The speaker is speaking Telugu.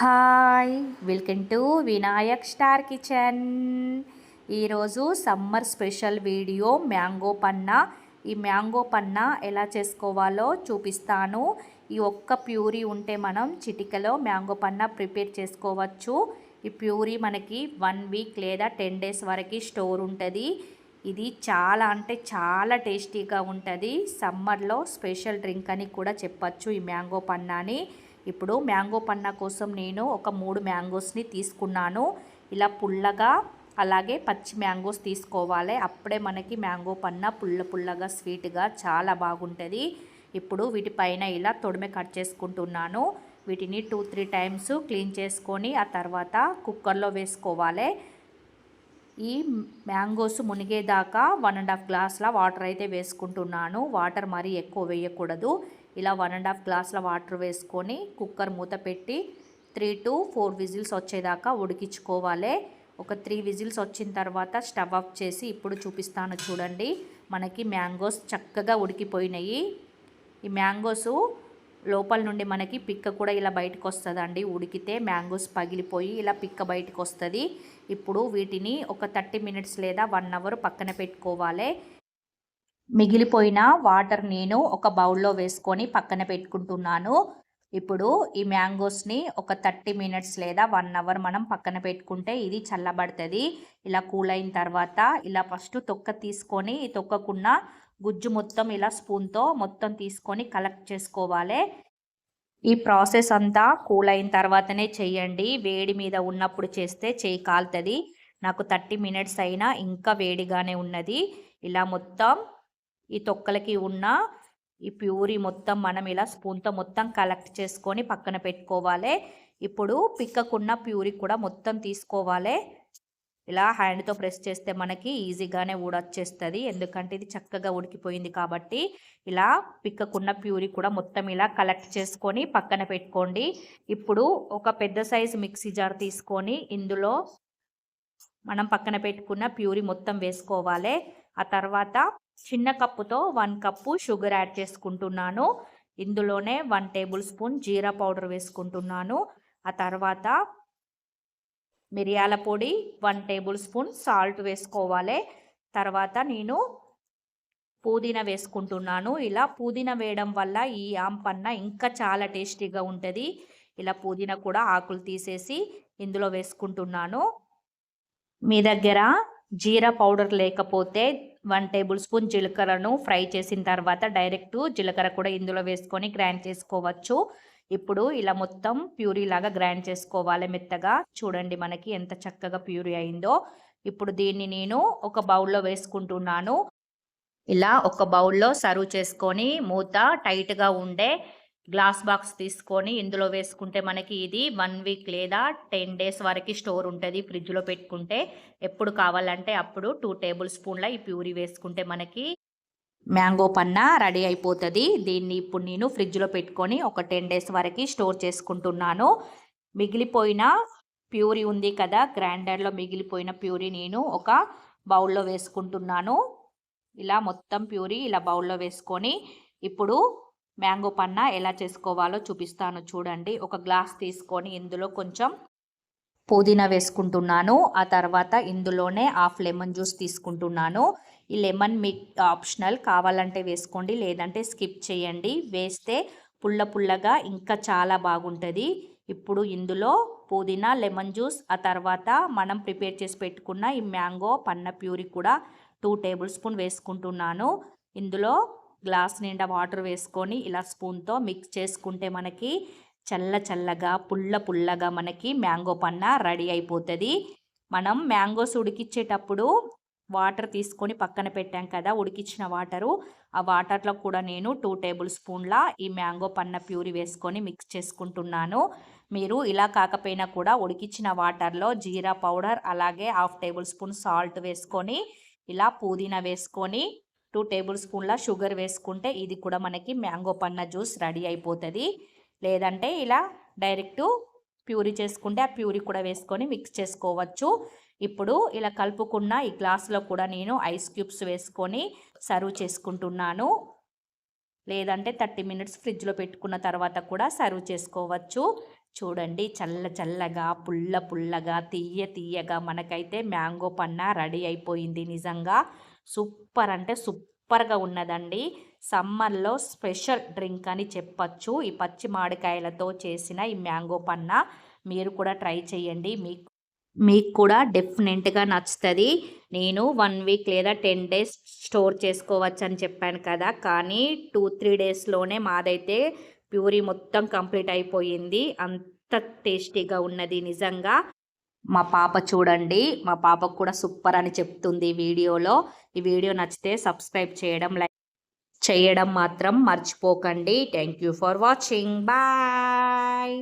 Hi welcome to Vinayak star kitchen. ఈరోజు summer special video mango panna. ఈ మ్యాంగో పన్నా ఎలా చేసుకోవాలో చూపిస్తాను. ఈ ఒక్క ప్యూరీ ఉంటే మనం చిటికలో మ్యాంగో పన్నా ప్రిపేర్ చేసుకోవచ్చు. ఈ ప్యూరీ మనకి వన్ వీక్ లేదా టెన్ డేస్ వరకు స్టోర్ ఉంటుంది. ఇది చాలా అంటే చాలా టేస్టీగా ఉంటుంది. సమ్మర్లో స్పెషల్ డ్రింక్ అని కూడా చెప్పచ్చు ఈ మ్యాంగో పన్నాని. ఇప్పుడు మ్యాంగో పన్నా కోసం నేను ఒక మూడు మ్యాంగోస్ని తీసుకున్నాను. ఇలా పుల్లగా అలాగే పచ్చి మ్యాంగోస్ తీసుకోవాలి. అప్పుడే మనకి మ్యాంగో పన్నా పుల్ల పుల్లగా స్వీట్గా చాలా బాగుంటుంది. ఇప్పుడు వీటిపైన ఇలా తొడిమె కట్ చేసుకుంటున్నాను. వీటిని టూ త్రీ టైమ్స్ క్లీన్ చేసుకొని ఆ తర్వాత కుక్కర్లో వేసుకోవాలి. ఈ మ్యాంగోస్ మునిగేదాకా వన్ అండ్ హాఫ్ గ్లాస్ల వాటర్ అయితే వేసుకుంటున్నాను. వాటర్ మరీ ఎక్కువ వేయకూడదు. ఇలా వన్ అండ్ హాఫ్ గ్లాస్ల వాటర్ వేసుకొని కుక్కర్ మూత పెట్టి త్రీ టు ఫోర్ విజిల్స్ వచ్చేదాకా ఉడికించుకోవాలి. ఒక త్రీ విజిల్స్ వచ్చిన తర్వాత స్టవ్ ఆఫ్ చేసి ఇప్పుడు చూపిస్తాను చూడండి. మనకి మ్యాంగోస్ చక్కగా ఉడికిపోయినాయి. ఈ మ్యాంగోస్ లోపల నుండి మనకి పిక్క కూడా ఇలా బయటకు వస్తుందండి ఉడికితే మ్యాంగోస్ పగిలిపోయి ఇలా పిక్క బయటకు వస్తుంది ఇప్పుడు వీటిని ఒక థర్టీ మినిట్స్ లేదా వన్ అవర్ పక్కన పెట్టుకోవాలి. మిగిలిపోయిన వాటర్ నేను ఒక బౌల్లో వేసుకొని పక్కన పెట్టుకుంటున్నాను. ఇప్పుడు ఈ మ్యాంగోస్ని ఒక థర్టీ మినిట్స్ లేదా వన్ అవర్ మనం పక్కన పెట్టుకుంటే ఇది చల్లబడుతుంది. ఇలా కూల్ అయిన తర్వాత ఇలా ఫస్ట్ తొక్క తీసుకొని ఈ తొక్కకున్న గుజ్జు మొత్తం ఇలా స్పూన్తో మొత్తం తీసుకొని కలెక్ట్ చేసుకోవాలి. ఈ ప్రాసెస్ అంతా కూల్ అయిన తర్వాతనే చేయండి. వేడి మీద ఉన్నప్పుడు చేస్తే చేయి కాలుతుంది. నాకు థర్టీ మినిట్స్ అయినా ఇంకా వేడిగానే ఉన్నది. ఇలా మొత్తం ఈ తొక్కలకి ఉన్న ఈ ప్యూరీ మొత్తం మనం ఇలా స్పూన్తో మొత్తం కలెక్ట్ చేసుకొని పక్కన పెట్టుకోవాలి. ఇప్పుడు పిక్కకున్న ప్యూరీ కూడా మొత్తం తీసుకోవాలి. ఇలా హ్యాండ్తో ప్రెస్ చేస్తే మనకి ఈజీగానే ఊడొచ్చేస్తుంది. ఎందుకంటే ఇది చక్కగా ఉడికిపోయింది కాబట్టి ఇలా పిక్కకున్న ప్యూరీ కూడా మొత్తం ఇలా కలెక్ట్ చేసుకొని పక్కన పెట్టుకోండి. ఇప్పుడు ఒక పెద్ద సైజు మిక్సీ జార్ తీసుకొని ఇందులో మనం పక్కన పెట్టుకున్న ప్యూరీ మొత్తం వేసుకోవాలి. ఆ తర్వాత చిన్న కప్పుతో వన్ కప్పు షుగర్ యాడ్ చేసుకుంటున్నాను. ఇందులోనే one tablespoon jeera powder వేసుకుంటున్నాను. ఆ తర్వాత మిరియాల పొడి వన్ టేబుల్ స్పూన్ సాల్ట్ వేసుకోవాలి. తర్వాత నేను పుదీనా వేసుకుంటున్నాను. ఇలా పుదీనా వేయడం వల్ల ఈ ఆంపన్న ఇంకా చాలా టేస్టీగా ఉంటుంది. ఇలా పుదీనా కూడా ఆకులు తీసేసి ఇందులో వేసుకుంటున్నాను. మీ దగ్గర జీరా పౌడర్ లేకపోతే వన్ టేబుల్ స్పూన్ జీలకర్రను ఫ్రై చేసిన తర్వాత డైరెక్ట్ జీలకర్ర కూడా ఇందులో వేసుకొని గ్రైండ్ చేసుకోవచ్చు. ఇప్పుడు ఇలా మొత్తం ప్యూరీ లాగా గ్రైండ్ చేసుకోవాలి మెత్తగా. చూడండి మనకి ఎంత చక్కగా ప్యూరీ అయిందో. ఇప్పుడు దీన్ని నేను ఒక బౌల్లో వేసుకుంటున్నాను. ఇలా ఒక బౌల్లో సర్వ్ చేసుకొని మూత టైట్గా ఉండే గ్లాస్ బాక్స్ తీసుకొని ఇందులో వేసుకుంటే మనకి ఇది వన్ వీక్ లేదా టెన్ డేస్ వరకు స్టోర్ ఉంటుంది ఫ్రిడ్జ్లో పెట్టుకుంటే. ఎప్పుడు కావాలంటే అప్పుడు టూ టేబుల్ స్పూన్ల ఈ ప్యూరీ వేసుకుంటే మనకి మ్యాంగో పన్న రెడీ అయిపోతుంది. దీన్ని ఇప్పుడు నేను ఫ్రిడ్జ్లో పెట్టుకొని ఒక టెన్ డేస్ వరకు స్టోర్ చేసుకుంటున్నాను. మిగిలిపోయిన ప్యూరీ ఉంది కదా గ్రైండర్లో మిగిలిపోయిన ప్యూరీ నేను ఒక బౌల్లో వేసుకుంటున్నాను. ఇలా మొత్తం ప్యూరీ ఇలా బౌల్లో వేసుకొని ఇప్పుడు మ్యాంగో పన్నా ఎలా చేసుకోవాలో చూపిస్తాను చూడండి. ఒక గ్లాస్ తీసుకొని ఇందులో కొంచెం పుదీనా వేసుకుంటున్నాను. ఆ తర్వాత ఇందులోనే హాఫ్ లెమన్ జ్యూస్ తీసుకుంటున్నాను. ఈ లెమన్ మీ ఆప్షనల్ కావాలంటే వేసుకోండి లేదంటే స్కిప్ చేయండి. వేస్తే పుల్ల పుల్లగా ఇంకా చాలా బాగుంటుంది. ఇప్పుడు ఇందులో పుదీనా లెమన్ జ్యూస్ ఆ తర్వాత మనం ప్రిపేర్ చేసి పెట్టుకున్న ఈ మ్యాంగో పన్న ప్యూరీ కూడా టూ టేబుల్ స్పూన్ వేసుకుంటున్నాను. ఇందులో గ్లాస్ నిండా వాటర్ వేసుకొని ఇలా స్పూన్తో మిక్స్ చేసుకుంటే మనకి చల్ల చల్లగా పుల్ల పుల్లగా మనకి మ్యాంగో పన్న రెడీ అయిపోతుంది. మనం మ్యాంగోస్ ఉడికిచ్చేటప్పుడు వాటర్ తీసుకొని పక్కన పెట్టాం కదా ఉడికిచ్చిన వాటరు. ఆ వాటర్లో కూడా నేను టూ టేబుల్ స్పూన్ల ఈ మ్యాంగో పన్న ప్యూరీ వేసుకొని మిక్స్ చేసుకుంటున్నాను. మీరు ఇలా కాకపోయినా కూడా ఉడికిచ్చిన వాటర్లో జీరా పౌడర్ అలాగే హాఫ్ టేబుల్ స్పూన్ సాల్ట్ వేసుకొని ఇలా పుదీనా వేసుకొని టూ టేబుల్ స్పూన్ల షుగర్ వేసుకుంటే ఇది కూడా మనకి మ్యాంగో పన్న జ్యూస్ రెడీ అయిపోతుంది. లేదంటే ఇలా డైరెక్ట్ ప్యూరీ చేసుకుంటే ఆ ప్యూరీ కూడా వేసుకొని మిక్స్ చేసుకోవచ్చు. ఇప్పుడు ఇలా కలుపుకున్న ఈ గ్లాస్లో కూడా నేను ఐస్ క్యూబ్స్ వేసుకొని సర్వ్ చేసుకుంటున్నాను. లేదంటే థర్టీ మినిట్స్ ఫ్రిడ్జ్లో పెట్టుకున్న తర్వాత కూడా సర్వ్ చేసుకోవచ్చు. చూడండి చల్ల చల్లగా పుల్ల పుల్లగా తీయ తీయగా మనకైతే మ్యాంగో పన్న రెడీ అయిపోయింది నిజంగా. సూపర్ అంటే సూపర్గా ఉన్నదండి. సమ్మర్లో స్పెషల్ డ్రింక్ అని చెప్పచ్చు. ఈ పచ్చి మామిడికాయలతో చేసిన ఈ మ్యాంగో పన్న మీరు కూడా ట్రై చేయండి. మీకు మీకు కూడా డెఫినెట్గా నచ్చుతుంది. నేను వన్ వీక్ లేదా టెన్ డేస్ స్టోర్ చేసుకోవచ్చు అని చెప్పాను కదా. కానీ టూ త్రీ డేస్లోనే మాదైతే ప్యూరీ మొత్తం కంప్లీట్ అయిపోయింది. అంత టేస్టీగా ఉన్నది నిజంగా. మా పాప చూడండి. మా పాపకు కూడా సూపర్ అని చెప్తుంది వీడియోలో. ఈ వీడియో నచ్చితే సబ్స్క్రైబ్ చేయడం లైక్ చేయడం మాత్రం మర్చిపోకండి. Thank you for watching bye